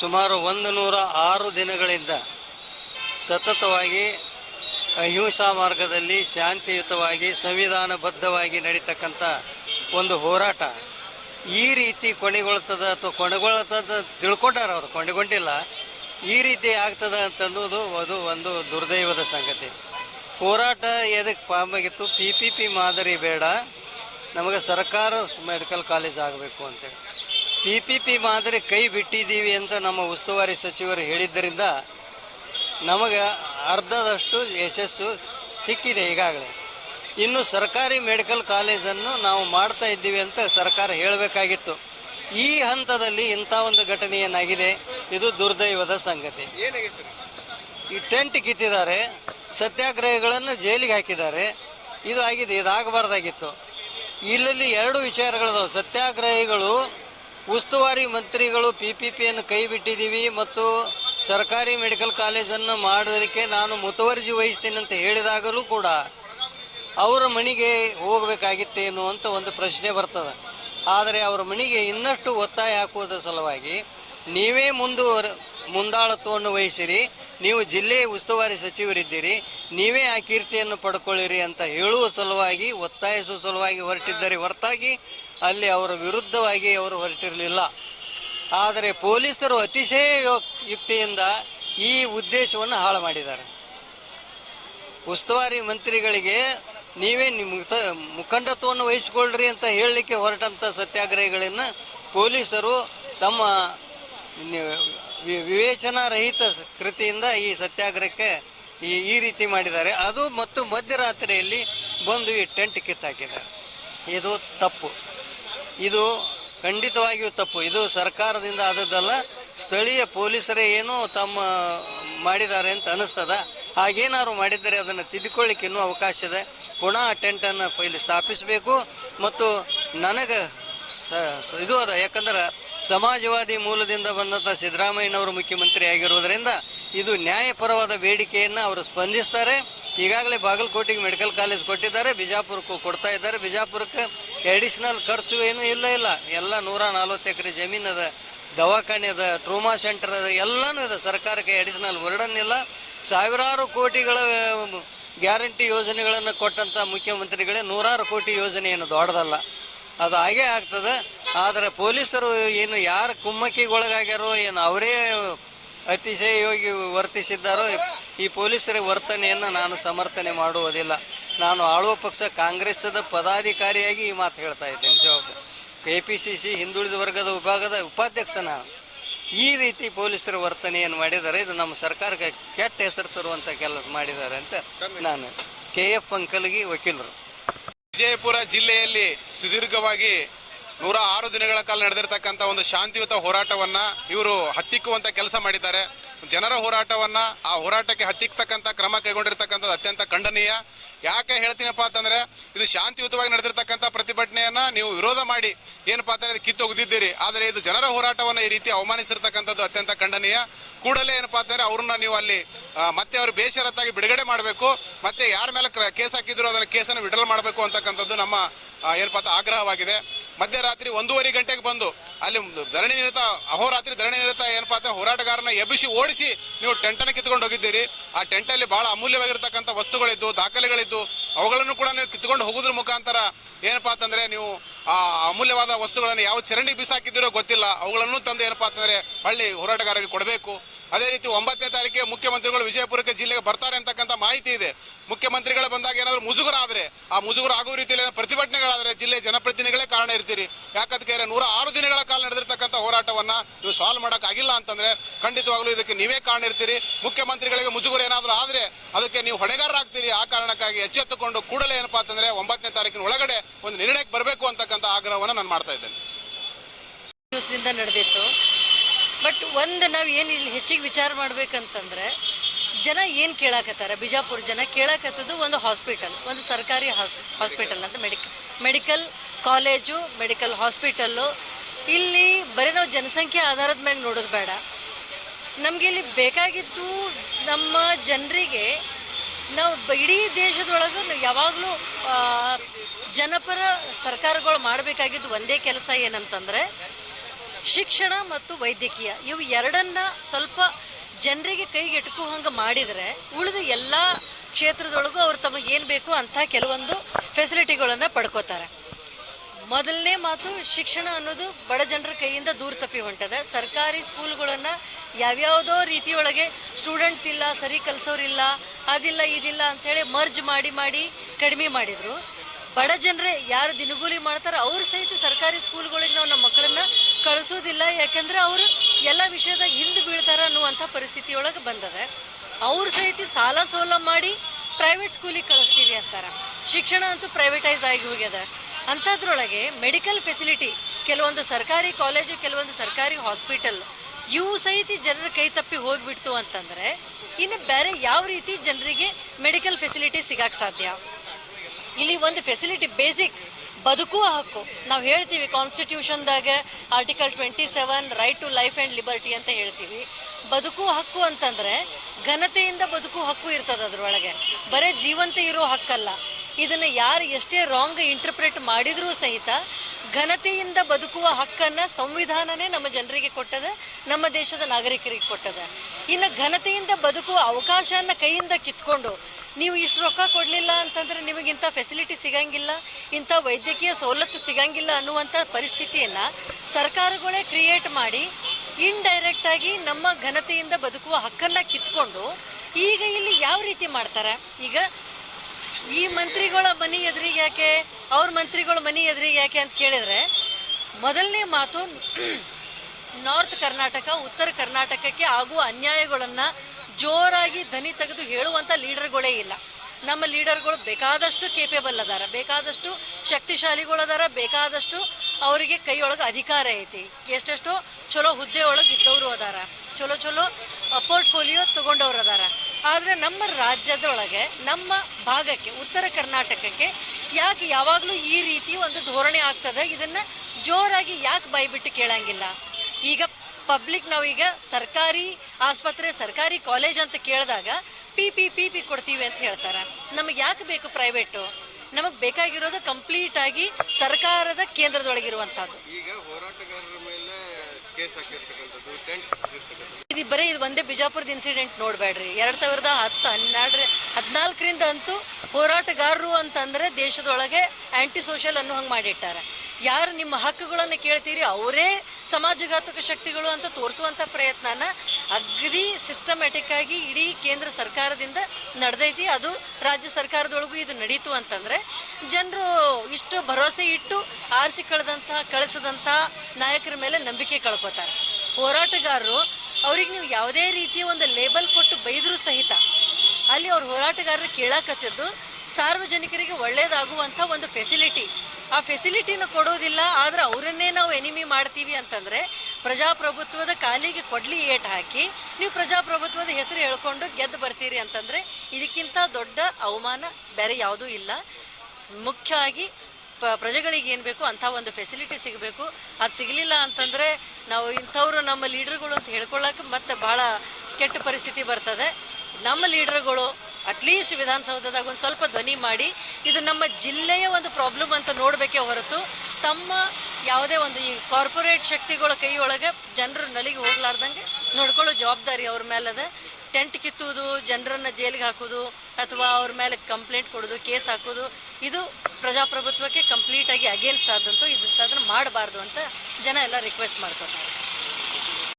ಸುಮಾರು ಒಂದು ನೂರ ಆರು ದಿನಗಳಿಂದ ಸತತವಾಗಿ ಅಹಿಂಸಾ ಮಾರ್ಗದಲ್ಲಿ ಶಾಂತಿಯುತವಾಗಿ, ಸಂವಿಧಾನಬದ್ಧವಾಗಿ ನಡೀತಕ್ಕಂಥ ಒಂದು ಹೋರಾಟ. ಈ ರೀತಿ ಕೊನೆಗೊಳ್ತದ ಅಥವಾ ಕೊನೆಗೊಳ್ತದ ತಿಳ್ಕೊಂಡಾರ ಅವರು, ಕೊನೆಗೊಂಡಿಲ್ಲ. ಈ ರೀತಿ ಆಗ್ತದ ಅಂತ ಅನ್ನೋದು ಅದು ಒಂದು ದುರ್ದೈವದ ಸಂಗತಿ. ಹೋರಾಟ ಎದಕ್ಕೆ ಪಾಮಾಗಿತ್ತು ಪಿ ಪಿ ಪಿ ಮಾದರಿ ಬೇಡ. ನಮಗೆ ಸರ್ಕಾರ ಮೆಡಿಕಲ್ ಕಾಲೇಜ್ ಆಗಬೇಕು ಅಂತೇಳಿ. ಪಿ ಪಿ ಪಿ ಮಾದರಿ ಕೈ ಬಿಟ್ಟಿದ್ದೀವಿ ಅಂತ ನಮ್ಮ ಉಸ್ತುವಾರಿ ಸಚಿವರು ಹೇಳಿದ್ದರಿಂದ ನಮಗೆ ಅರ್ಧದಷ್ಟು ಯಶಸ್ಸು ಸಿಕ್ಕಿದೆ ಈಗಾಗಲೇ. ಇನ್ನು ಸರ್ಕಾರಿ ಮೆಡಿಕಲ್ ಕಾಲೇಜನ್ನು ನಾವು ಮಾಡ್ತಾ ಇದ್ದೀವಿ ಅಂತ ಸರ್ಕಾರ ಹೇಳಬೇಕಾಗಿತ್ತು. ಈ ಹಂತದಲ್ಲಿ ಇಂಥ ಒಂದು ಘಟನೆ ಏನಾಗಿದೆ ಇದು ದುರ್ದೈವದ ಸಂಗತಿ. ಈ ಟೆಂಟ್ ಕಿತ್ತಿದ್ದಾರೆ, ಸತ್ಯಾಗ್ರಹಿಗಳನ್ನು ಜೈಲಿಗೆ ಹಾಕಿದ್ದಾರೆ. ಇದು ಆಗಿದೆ, ಇದಾಗಬಾರ್ದಾಗಿತ್ತು. ಇಲ್ಲಲ್ಲಿ ಎರಡು ವಿಚಾರಗಳಿದಾವೆ. ಸತ್ಯಾಗ್ರಹಿಗಳು ಉಸ್ತುವಾರಿ ಮಂತ್ರಿಗಳು ಪಿ ಪಿ ಪಿಯನ್ನು ಕೈ ಬಿಟ್ಟಿದ್ದೀವಿ ಮತ್ತು ಸರ್ಕಾರಿ ಮೆಡಿಕಲ್ ಕಾಲೇಜನ್ನು ಮಾಡೋದಕ್ಕೆ ನಾನು ಮುತುವರ್ಜಿ ವಹಿಸ್ತೀನಿ ಅಂತ ಹೇಳಿದಾಗಲೂ ಕೂಡ ಅವರ ಮನೆಗೆ ಹೋಗಬೇಕಾಗಿತ್ತೇನು ಅಂತ ಒಂದು ಪ್ರಶ್ನೆ ಬರ್ತದೆ. ಆದರೆ ಅವರ ಮನೆಗೆ ಇನ್ನಷ್ಟು ಒತ್ತಾಯ ಹಾಕುವುದರ ಸಲುವಾಗಿ ನೀವೇ ಮುಂದುವರೆ ಮುಂದಾಳತ್ವವನ್ನು ವಹಿಸಿರಿ, ನೀವು ಜಿಲ್ಲೆಯ ಉಸ್ತುವಾರಿ ಸಚಿವರಿದ್ದೀರಿ, ನೀವೇ ಆ ಕೀರ್ತಿಯನ್ನು ಪಡ್ಕೊಳ್ಳಿರಿ ಅಂತ ಹೇಳುವ ಸಲುವಾಗಿ, ಒತ್ತಾಯಿಸುವ ಸಲುವಾಗಿ ಹೊರಟಿದ್ದರೆ. ಹೊರತಾಗಿ ಅಲ್ಲಿ ಅವರ ವಿರುದ್ಧವಾಗಿ ಅವರು ಹೊರಟಿರಲಿಲ್ಲ. ಆದರೆ ಪೊಲೀಸರು ಅತಿಶಯ ಯುಕ್ತಿಯಿಂದ ಈ ಉದ್ದೇಶವನ್ನು ಹಾಳು ಮಾಡಿದ್ದಾರೆ. ಉಸ್ತುವಾರಿ ಮಂತ್ರಿಗಳಿಗೆ ನೀವೇ ನಿಮ್ಮ ಮುಖಂಡತ್ವವನ್ನು ವಹಿಸಿಕೊಳ್ಳ್ರಿ ಅಂತ ಹೇಳಲಿಕ್ಕೆ ಹೊರಟಂಥ ಸತ್ಯಾಗ್ರಹಿಗಳನ್ನು ಪೊಲೀಸರು ತಮ್ಮ ವಿವೇಚನಾರಹಿತ ಕೃತಿಯಿಂದ ಈ ಸತ್ಯಾಗ್ರಹಕ್ಕೆ ಈ ಈ ರೀತಿ ಮಾಡಿದ್ದಾರೆ. ಅದು ಮತ್ತು ಮಧ್ಯರಾತ್ರಿಯಲ್ಲಿ ಬಂದು ಈ ಟೆಂಟ್ ಕಿತ್ತಾಕಿದ್ದಾರೆ. ಇದು ತಪ್ಪು. ಇದು ಖಂಡಿತವಾಗಿಯೂ ತಪ್ಪು. ಇದು ಸರ್ಕಾರದಿಂದ ಆದದ್ದಲ್ಲ, ಸ್ಥಳೀಯ ಪೊಲೀಸರೇ ಏನೋ ತಮ್ಮ ಮಾಡಿದ್ದಾರೆ ಅಂತ ಅನ್ನಿಸ್ತದ ಹಾಗೇನಾದ್ರು ಮಾಡಿದರೆ ಅದನ್ನು ತಿದ್ದುಕೊಳ್ಳಿಕ್ಕೆ ಇನ್ನೂ ಅವಕಾಶ ಇದೆ. ಪುನಃ ಟೆಂಟನ್ನು ಇಲ್ಲಿ ಸ್ಥಾಪಿಸಬೇಕು. ಮತ್ತು ನನಗೆ ಇದು ಅದ. ಯಾಕಂದ್ರೆ ಸಮಾಜವಾದಿ ಮೂಲದಿಂದ ಬಂದಂಥ ಸಿದ್ದರಾಮಯ್ಯನವರು ಮುಖ್ಯಮಂತ್ರಿ ಆಗಿರುವುದರಿಂದ ಇದು ನ್ಯಾಯಪರವಾದ ಬೇಡಿಕೆಯನ್ನು ಅವರು ಸ್ಪಂದಿಸ್ತಾರೆ. ಈಗಾಗಲೇ ಬಾಗಲಕೋಟೆಗೆ ಮೆಡಿಕಲ್ ಕಾಲೇಜ್ ಕೊಟ್ಟಿದ್ದಾರೆ. ಬಿಜಾಪುರಕ್ಕೂ ಕೊಡ್ತಾ ಇದ್ದಾರೆ. ಬಿಜಾಪುರಕ್ಕೆ ಎಡಿಷನಲ್ ಖರ್ಚು ಏನೂ ಇಲ್ಲ ಇಲ್ಲ. ಎಲ್ಲ ನೂರ ನಲ್ವತ್ತು ಎಕರೆ ಜಮೀನು ಅದ, ದವಾಖಾನೆ ಅದ, ಟ್ರೋಮಾ ಸೆಂಟರ್ ಅದ, ಎಲ್ಲನೂ ಇದೆ. ಸರ್ಕಾರಕ್ಕೆ ಎಡಿಷನಲ್ ವರ್ಡನ್ನಿಲ್ಲ ಸಾವಿರಾರು ಕೋಟಿಗಳ ಗ್ಯಾರಂಟಿ ಯೋಜನೆಗಳನ್ನು ಕೊಟ್ಟಂಥ ಮುಖ್ಯಮಂತ್ರಿಗಳೇ ನೂರಾರು ಕೋಟಿ ಯೋಜನೆ ಏನು ದೊಡ್ಡದಲ್ಲ. ಅದು ಹಾಗೇ ಆಗ್ತದೆ. ಆದರೆ ಪೊಲೀಸರು ಏನು ಯಾರು ಕುಮ್ಮಕ್ಕಿಗೊಳಗಾಗ್ಯಾರೋ ಏನು ಅವರೇ ಅತಿಶಯೋಗಿ ವರ್ತಿಸಿದ್ದಾರೋ ಈ ಪೊಲೀಸರ ವರ್ತನೆಯನ್ನು ನಾನು ಸಮರ್ಥನೆ ಮಾಡುವುದಿಲ್ಲ. ನಾನು ಆಳುವ ಪಕ್ಷ ಕಾಂಗ್ರೆಸ್ದ ಪದಾಧಿಕಾರಿಯಾಗಿ ಈ ಮಾತು ಹೇಳ್ತಾ ಇದ್ದೇನೆ. ಜವಾಬ್ದಾರಿ ಕೆ ಪಿ ಸಿ ಸಿ ಹಿಂದುಳಿದ ವರ್ಗದ ವಿಭಾಗದ ಉಪಾಧ್ಯಕ್ಷ ನಾನು ಈ ರೀತಿ ಪೊಲೀಸರ ವರ್ತನೆಯನ್ನು ಮಾಡಿದ್ದಾರೆ. ಇದು ನಮ್ಮ ಸರ್ಕಾರಕ್ಕೆ ಕೆಟ್ಟ ಹೆಸರು ತರುವಂಥ ಕೆಲಸ ಮಾಡಿದ್ದಾರೆ ಅಂತ ನಾನು ಕೆ ಎಫ್ ಅಂಕಲ್ಗೆ ವಕೀಲರು. ವಿಜಯಪುರ ಜಿಲ್ಲೆಯಲ್ಲಿ ಸುದೀರ್ಘವಾಗಿ ನೂರ ಆರು ದಿನಗಳ ಕಾಲ ನಡೆದಿರ್ತಕ್ಕಂಥ ಒಂದು ಶಾಂತಿಯುತ ಹೋರಾಟವನ್ನು ಇವರು ಹತ್ತಿಕ್ಕುವಂಥ ಕೆಲಸ ಮಾಡಿದ್ದಾರೆ. ಜನರ ಹೋರಾಟವನ್ನ ಆ ಹೋರಾಟಕ್ಕೆ ಹತ್ತಿಕ್ತಕ್ಕಂಥ ಕ್ರಮ ಕೈಗೊಂಡಿರ್ತಕ್ಕಂಥದ್ದು ಅತ್ಯಂತ ಖಂಡನೀಯ. ಯಾಕೆ ಹೇಳ್ತೀನಪ್ಪ ಅಂತಂದ್ರೆ, ಇದು ಶಾಂತಿಯುತವಾಗಿ ನಡೆದಿರ್ತಕ್ಕಂಥ ಪ್ರತಿಭಟನೆಯನ್ನ ನೀವು ವಿರೋಧ ಮಾಡಿ ಏನಪ್ಪಾ ಅಂತಂದ್ರೆ ಕಿತ್ತೊಗೆದಿದ್ದೀರಿ. ಆದರೆ ಇದು ಜನರ ಹೋರಾಟವನ್ನು ಈ ರೀತಿ ಅವಮಾನಿಸಿರ್ತಕ್ಕಂಥದ್ದು ಅತ್ಯಂತ ಖಂಡನೀಯ. ಕೂಡಲೇ ಏನಪ್ಪಾ ಅಂತಂದರೆ ಅವ್ರನ್ನ ನೀವು ಅಲ್ಲಿ ಮತ್ತೆ ಅವರು ಬೇಷರತ್ತಾಗಿ ಬಿಡುಗಡೆ ಮಾಡಬೇಕು, ಮತ್ತೆ ಯಾರ ಮೇಲೆ ಕೇಸ್ ಹಾಕಿದ್ರು ಅದನ್ನು ಕೇಸನ್ನು ವಿಡ್ರಲ್ ಮಾಡಬೇಕು ಅಂತಕ್ಕಂಥದ್ದು ನಮ್ಮ ಏನಪ್ಪ ಆಗ್ರಹವಾಗಿದೆ. ಮಧ್ಯರಾತ್ರಿ ಒಂದೂವರೆ ಗಂಟೆಗೆ ಬಂದು ಅಲ್ಲಿ ಧರಣಿ ನಿರತ, ಅಹೋರಾತ್ರಿ ಧರಣಿ ನಿರತ ಏನಪ್ಪಾ ಅಂತ ಹೋರಾಟಗಾರನ ಎಬ್ಬಿಸಿ ಓಡಿಸಿ ನೀವು ಟೆಂಟನ್ನು ಕಿತ್ಕೊಂಡು ಹೋಗಿದ್ದೀರಿ. ಆ ಟೆಂಟಲ್ಲಿ ಬಹಳ ಅಮೂಲ್ಯವಾಗಿರ್ತಕ್ಕಂಥ ವಸ್ತುಗಳಿದ್ದು, ದಾಖಲೆಗಳಿದ್ದು, ಅವುಗಳನ್ನು ಕೂಡ ನೀವು ಕಿತ್ಕೊಂಡು ಹೋಗೋದ್ರ ಮುಖಾಂತರ ಏನಪ್ಪಾ ಅಂತಂದ್ರೆ ನೀವು ಆ ಅಮೂಲ್ಯವಾದ ವಸ್ತುಗಳನ್ನು ಯಾವ ಚರಂಡಿ ಬಿಸಾಕಿದ್ದೀರೋ ಗೊತ್ತಿಲ್ಲ. ಅವುಗಳನ್ನು ತಂದು ಏನಪ್ಪಾ ಅಂತಂದ್ರೆ ಹಳ್ಳಿ ಹೋರಾಟಗಾರರಿಗೆ ಕೊಡಬೇಕು. ಅದೇ ರೀತಿ ಒಂಬತ್ತನೇ ತಾರೀಕಿಗೆ ಮುಖ್ಯಮಂತ್ರಿಗಳು ವಿಜಯಪುರಕ್ಕೆ ಜಿಲ್ಲೆಗೆ ಬರ್ತಾರೆ ಅಂತಕ್ಕಂಥ ಮಾಹಿತಿ ಇದೆ. ಮುಖ್ಯಮಂತ್ರಿಗಳು ಬಂದಾಗ ಏನಾದರೂ ಮುಜುಗರ ಆದರೆ ಆ ಮುಜುಗರ ಆಗುವ ರೀತಿಯಲ್ಲಿ ಪ್ರತಿಭಟನೆಗಳಾದರೆ ಜಿಲ್ಲೆ ಜನಪ್ರತಿನಿಧಿಗಳೇ ಕಾರಣ ಇರ್ತೀರಿ. ಯಾಕಂದ್ರೆ ನೂರ ಆರು ದಿನಗಳ ಕಾಲ ನಡೆದಿರ್ತಕ್ಕಂಥ ಹೋರಾಟವನ್ನ ನೀವು ಸಾಲ್ವ್ ಮಾಡೋಕ್ಕಾಗಿಲ್ಲ ಅಂತಂದ್ರೆ ಖಂಡಿತವಾಗ್ಲೂ ಇದಕ್ಕೆ ನೀವೇ ಕಾರಣ ಇರ್ತೀರಿ. ಮುಖ್ಯಮಂತ್ರಿಗಳಿಗೆ ಮುಜುಗರ ಏನಾದರೂ ಆದರೆ ಅದಕ್ಕೆ ನೀವು ಹೊಣೆಗಾರರಾಗ್ತೀರಿ. ಆ ಕಾರಣಕ್ಕಾಗಿ ಎಚ್ಚೆತ್ತುಕೊಂಡು ಕೂಡಲೇ ಏನಪ್ಪಾ ಅಂತಂದ್ರೆ ಒಂಬತ್ತನೇ ತಾರೀಕಿನ ಒಳಗಡೆ ಒಂದು ನಿರ್ಣಯಕ್ಕೆ ಬರಬೇಕು ಅಂತಕ್ಕಂಥ ಆಗ್ರಹವನ್ನು ನಾನು ಮಾಡ್ತಾ ಇದ್ದೇನೆ. ದಿವಸದಿಂದ ನಡೆದಿತ್ತು. ಬಟ್ ಒಂದು ನಾವು ಏನು ಇಲ್ಲಿ ಹೆಚ್ಚಿಗೆ ವಿಚಾರ ಮಾಡ್ಬೇಕಂತಂದ್ರೆ, ಜನ ಏನು ಕೇಳಾಕತ್ತಾರ? ಬಿಜಾಪುರ ಜನ ಕೇಳಾಕತ್ತದು ಒಂದು ಹಾಸ್ಪಿಟಲ್, ಒಂದು ಸರ್ಕಾರಿ ಹಾಸ್, ಹಾಸ್ಪಿಟಲ್ ಅಂತ medical medical college, medical hospital. ಇಲ್ಲಿ ಬರೀ ನಾವು ಜನಸಂಖ್ಯೆ ಆಧಾರದ ಮೇಲೆ ನೋಡೋದು ಬೇಡ. ನಮಗೆ ಇಲ್ಲಿ ಬೇಕಾಗಿದ್ದು ನಮ್ಮ ಜನರಿಗೆ ನಾವು ಇಡೀ ದೇಶದೊಳಗೆ ಯಾವಾಗಲೂ ಜನಪರ ಸರ್ಕಾರಗಳು ಮಾಡಬೇಕಾಗಿದ್ದು ಒಂದೇ ಕೆಲಸ ಏನಂತಂದರೆ ಶಿಕ್ಷಣ ಮತ್ತು ವೈದ್ಯಕೀಯ ಇವು ಎರಡನ್ನ ಸ್ವಲ್ಪ ಜನರಿಗೆ ಕೈಗೆ ಎಟುಕೋ ಹಂಗೆ ಮಾಡಿದರೆ ಉಳಿದ ಎಲ್ಲ ಕ್ಷೇತ್ರದೊಳಗೂ ಅವ್ರು ತಮಗೆ ಏನು ಬೇಕು ಅಂತ ಕೆಲವೊಂದು ಫೆಸಿಲಿಟಿಗಳನ್ನು ಪಡ್ಕೋತಾರೆ. ಮೊದಲನೇ ಮಾತು ಶಿಕ್ಷಣ ಅನ್ನೋದು ಬಡ ಜನರ ಕೈಯಿಂದ ದೂರ ತಪ್ಪಿ ಹೊಂಟದ. ಸರ್ಕಾರಿ ಸ್ಕೂಲ್ಗಳನ್ನು ಯಾವ್ಯಾವುದೋ ರೀತಿಯೊಳಗೆ ಸ್ಟೂಡೆಂಟ್ಸ್ ಇಲ್ಲ, ಸರಿ ಕಲಿಸೋರಿಲ್ಲ ಅದಿಲ್ಲ, ಇದಿಲ್ಲ ಅಂಥೇಳಿ ಮರ್ಜ್ ಮಾಡಿ ಮಾಡಿ ಕಡಿಮೆ ಮಾಡಿದರು. ಬಡ ಜನರೇ ಯಾರು ದಿನಗೂಲಿ ಮಾಡ್ತಾರೋ ಅವ್ರು ಸಹಿತ ಸರ್ಕಾರಿ ಸ್ಕೂಲ್ಗಳಿಗೆ ನಾವು ನಮ್ಮ ಮಕ್ಕಳನ್ನ ಕಳಿಸೋದಿಲ್ಲ, ಯಾಕಂದ್ರೆ ಅವರು ಎಲ್ಲ ವಿಷಯದಾಗ ಹಿಂದೆ ಬೀಳ್ತಾರ ಅನ್ನುವಂಥ ಪರಿಸ್ಥಿತಿಯೊಳಗೆ ಬಂದದೆ. ಅವ್ರ ಸಹಿತ ಸಾಲ ಸೋಲ ಮಾಡಿ ಪ್ರೈವೇಟ್ ಸ್ಕೂಲಿಗೆ ಕಳಿಸ್ತೀವಿ ಅಂತಾರೆ. ಶಿಕ್ಷಣ ಅಂತೂ ಪ್ರೈವೇಟೈಸ್ ಆಗಿ ಹೋಗ್ಯದ. ಅಂಥದ್ರೊಳಗೆ ಮೆಡಿಕಲ್ ಫೆಸಿಲಿಟಿ ಕೆಲವೊಂದು ಸರ್ಕಾರಿ ಕಾಲೇಜು ಕೆಲವೊಂದು ಸರ್ಕಾರಿ ಹಾಸ್ಪಿಟಲ್ ಇವು ಸಹಿತ ಜನರ ಕೈ ತಪ್ಪಿ ಹೋಗ್ಬಿಡ್ತು ಅಂತಂದರೆ ಇನ್ನು ಬೇರೆ ಯಾವ ರೀತಿ ಜನರಿಗೆ ಮೆಡಿಕಲ್ ಫೆಸಿಲಿಟಿ ಸಿಗಕ್ಕೆ ಸಾಧ್ಯ? ಇಲ್ಲಿ ಒಂದು ಫೆಸಿಲಿಟಿ ಬೇಸಿಕ್ ಬದುಕುವ ಹಕ್ಕು. ನಾವು ಹೇಳ್ತೀವಿ ಕಾನ್ಸ್ಟಿಟ್ಯೂಷನ್ದಾಗ article twenty seven right to life and liberty ಅಂತ ಹೇಳ್ತೀವಿ. ಬದುಕುವ ಹಕ್ಕು ಅಂತಂದರೆ, ಘನತೆಯಿಂದ ಬದುಕುವ ಹಕ್ಕು ಇರ್ತದೆ ಅದರೊಳಗೆ. ಬರೀ ಜೀವಂತ ಇರೋ ಹಕ್ಕಲ್ಲ. ಇದನ್ನು ಯಾರು ಎಷ್ಟೇ ರಾಂಗ್ ಇಂಟರ್ಪ್ರೆಟ್ ಮಾಡಿದರೂ ಸಹಿತ, ಘನತೆಯಿಂದ ಬದುಕುವ ಹಕ್ಕನ್ನು ಸಂವಿಧಾನನೇ ನಮ್ಮ ಜನರಿಗೆ ಕೊಟ್ಟದ, ನಮ್ಮ ದೇಶದ ನಾಗರಿಕರಿಗೆ ಕೊಟ್ಟದ. ಇನ್ನು ಘನತೆಯಿಂದ ಬದುಕುವ ಅವಕಾಶನ ಕೈಯಿಂದ ಕಿತ್ಕೊಂಡು ನೀವು ಇಷ್ಟು ರೊಕ್ಕ ಕೊಡಲಿಲ್ಲ ಅಂತಂದ್ರೆ ನಿಮಗೆ ಇಂಥ ಫೆಸಿಲಿಟಿ ಸಿಗಂಗಿಲ್ಲ, ಇಂಥ ವೈದ್ಯಕೀಯ ಸವಲತ್ತು ಸಿಗಂಗಿಲ್ಲ ಅನ್ನುವಂಥ ಪರಿಸ್ಥಿತಿಯನ್ನು ಸರ್ಕಾರಗಳೇ ಕ್ರಿಯೇಟ್ ಮಾಡಿ ಇನ್ಡೈರೆಕ್ಟಾಗಿ ನಮ್ಮ ಘನತೆಯಿಂದ ಬದುಕುವ ಹಕ್ಕನ್ನು ಕಿತ್ಕೊಂಡು ಈಗ ಇಲ್ಲಿ ಯಾವ ರೀತಿ ಮಾಡ್ತಾರೆ? ಈಗ ಈ ಮಂತ್ರಿಗಳ ಮನೆ ಎದುರಿಗೆ ಯಾಕೆ, ಅವ್ರ ಮಂತ್ರಿಗಳ ಮನೆ ಎದುರಿಗೆ ಯಾಕೆ ಅಂತ ಕೇಳಿದ್ರೆ, ಮೊದಲನೇ ಮಾತು ನಾರ್ತ್ ಕರ್ನಾಟಕ, ಉತ್ತರ ಕರ್ನಾಟಕಕ್ಕೆ ಆಗುವ ಅನ್ಯಾಯಗಳನ್ನು ಜೋರಾಗಿ ದನಿ ತೆಗೆದು ಹೇಳುವಂಥ ಲೀಡರ್ಗಳೇ ಇಲ್ಲ. ನಮ್ಮ ಲೀಡರ್ಗಳು ಬೇಕಾದಷ್ಟು ಕೇಪೇಬಲ್ ಅದಾರ, ಬೇಕಾದಷ್ಟು ಶಕ್ತಿಶಾಲಿಗಳದಾರ, ಬೇಕಾದಷ್ಟು ಅವರಿಗೆ ಕೈಯೊಳಗೆ ಅಧಿಕಾರ ಐತಿ. ಎಷ್ಟೆಷ್ಟು ಚಲೋ ಹುದ್ದೆ ಒಳಗೆ ಇದ್ದವರು ಅದಾರ, ಚಲೋ ಚಲೋ ಪೋರ್ಟ್ಫೋಲಿಯೋ ತಗೊಂಡವ್ರು ಅದಾರ. ಆದರೆ ನಮ್ಮ ರಾಜ್ಯದೊಳಗೆ, ನಮ್ಮ ಭಾಗಕ್ಕೆ, ಉತ್ತರ ಕರ್ನಾಟಕಕ್ಕೆ ಯಾಕೆ ಯಾವಾಗಲೂ ಈ ರೀತಿ ಒಂದು ಧೋರಣೆ ಆಗ್ತದೆ? ಇದನ್ನು ಜೋರಾಗಿ ಯಾಕೆ ಬಾಯ್ಬಿಟ್ಟು ಕೇಳಂಗಿಲ್ಲ? ಈಗ ಪಬ್ಲಿಕ್ ನಾವೀಗ ಸರ್ಕಾರಿ ಆಸ್ಪತ್ರೆ ಸರ್ಕಾರಿ ಕಾಲೇಜ್ ಅಂತ ಕೇಳಿದಾಗ ಪಿ ಪಿ ಪಿ ಪಿ ಕೊಡ್ತೀವಿ ಅಂತ ಹೇಳ್ತಾರೆ. ನಮಗೆ ಯಾಕೆ ಬೇಕು ಪ್ರೈವೇಟು ನಮಗೆ ಬೇಕಾಗಿರೋದು ಕಂಪ್ಲೀಟ್ ಆಗಿ ಸರ್ಕಾರದ ಕೇಂದ್ರದೊಳಗಿರುವಂಥದ್ದು. ಹಾಕಿರ್ತಕ್ಕಂಥದ್ದು ಇದು ಬರೀ ಇದು ಒಂದೇ ಬಿಜಾಪುರದ ಇನ್ಸಿಡೆಂಟ್ ನೋಡ್ಬೇಡ್ರಿ. ಎರಡು ಸಾವಿರದ ಹತ್ತು ಹನ್ನೆರಡರ ಹದಿನಾಲ್ಕರಿಂದ ಅಂತೂ ಹೋರಾಟಗಾರರು ಅಂತಂದರೆ ದೇಶದೊಳಗೆ ಆ್ಯಂಟಿ ಸೋಷಿಯಲ್ ಅನ್ನು ಹಂಗೆ ಮಾಡಿಟ್ಟಾರೆ. ಯಾರು ನಿಮ್ಮ ಹಕ್ಕುಗಳನ್ನು ಕೇಳ್ತೀರಿ, ಅವರೇ ಸಮಾಜಘಾತಕ ಶಕ್ತಿಗಳು ಅಂತ ತೋರಿಸುವಂಥ ಪ್ರಯತ್ನನ ಅಗದಿ ಸಿಸ್ಟಮ್ಯಾಟಿಕ್ ಆಗಿ ಇಡೀ ಕೇಂದ್ರ ಸರ್ಕಾರದಿಂದ ನಡೆದೈತಿ. ಅದು ರಾಜ್ಯ ಸರ್ಕಾರದೊಳಗೂ ಇದು ನಡೀತು ಅಂತಂದರೆ, ಜನರು ಇಷ್ಟು ಭರವಸೆ ಇಟ್ಟು ಆರಿಸಿ ಕಳೆದಂತಹ, ಕಳಿಸದಂಥ ನಾಯಕರ ಮೇಲೆ ನಂಬಿಕೆ ಕಳ್ಕೊತಾರೆ. ಹೋರಾಟಗಾರರು ಅವ್ರಿಗೆ ನೀವು ಯಾವುದೇ ರೀತಿಯ ಒಂದು ಲೇಬಲ್ ಕೊಟ್ಟು ಬೈದರೂ ಸಹಿತ ಅಲ್ಲಿ ಅವ್ರ ಹೋರಾಟಗಾರರು ಕೇಳಾಕತ್ತಿದ್ದು ಸಾರ್ವಜನಿಕರಿಗೆ ಒಳ್ಳೆಯದಾಗುವಂಥ ಒಂದು ಫೆಸಿಲಿಟಿ ಆ ಫೆಸಿಲಿಟಿನ ಕೊಡೋದಿಲ್ಲ, ಆದ್ರೆ ಅವರನ್ನೇ ನಾವು ಎನಿಮಿ ಮಾಡ್ತೀವಿ ಅಂತಂದ್ರೆ ಪ್ರಜಾಪ್ರಭುತ್ವದ ಕಾಲಿಗೆ ಕೊಡ್ಲಿ ಏಟ್ ಹಾಕಿ ನೀವು ಪ್ರಜಾಪ್ರಭುತ್ವದ ಹೆಸರು ಹೇಳ್ಕೊಂಡು ಗೆದ್ದು ಬರ್ತೀರಿ ಅಂತಂದ್ರೆ ಇದಕ್ಕಿಂತ ದೊಡ್ಡ ಅವಮಾನ ಬೇರೆ ಯಾವುದೂ ಇಲ್ಲ. ಮುಖ್ಯವಾಗಿ ಪ ಪ್ರಜೆಗಳಿಗೆ ಏನು ಬೇಕು ಅಂಥ ಒಂದು ಫೆಸಿಲಿಟಿ ಸಿಗಬೇಕು. ಅದು ಸಿಗಲಿಲ್ಲ ಅಂತಂದರೆ ನಾವು ಇಂಥವ್ರು ನಮ್ಮ ಲೀಡರ್ಗಳು ಅಂತ ಹೇಳ್ಕೊಳ್ಳೋಕೆ ಮತ್ತೆ ಭಾಳ ಕೆಟ್ಟ ಪರಿಸ್ಥಿತಿ ಬರ್ತದೆ. ನಮ್ಮ ಲೀಡರ್ಗಳು ಅಟ್ಲೀಸ್ಟ್ ವಿಧಾನಸೌಧದಾಗ ಒಂದು ಸ್ವಲ್ಪ ಧ್ವನಿ ಮಾಡಿ, ಇದು ನಮ್ಮ ಜಿಲ್ಲೆಯ ಒಂದು ಪ್ರಾಬ್ಲಮ್ ಅಂತ ನೋಡಬೇಕೇ ಹೊರತು ತಮ್ಮ ಯಾವುದೇ ಒಂದು ಈ ಕಾರ್ಪೊರೇಟ್ ಶಕ್ತಿಗಳ ಕೈಯೊಳಗೆ ಜನರು ನಲಿಗೆ ಹೋಗ್ಲಾರ್ದಂಗೆ ನೋಡ್ಕೊಳ್ಳೋ ಜವಾಬ್ದಾರಿ ಅವ್ರ ಮೇಲದ. ಟೆಂಟ್ ಕಿತ್ತುವುದು, ಜನರನ್ನು ಜೈಲಿಗೆ ಹಾಕೋದು ಅಥವಾ ಅವ್ರ ಮೇಲೆ ಕಂಪ್ಲೇಂಟ್ ಕೊಡೋದು, ಕೇಸ್ ಹಾಕೋದು ಇದು ಪ್ರಜಾಪ್ರಭುತ್ವಕ್ಕೆ ಕಂಪ್ಲೀಟಾಗಿ ಅಗೇನ್ಸ್ಟ್ ಆದಂತೂ ಇದನ್ನು ಮಾಡಬಾರ್ದು ಅಂತ ಜನ ಎಲ್ಲ ರಿಕ್ವೆಸ್ಟ್ ಮಾಡ್ಕೊತಾರೆ.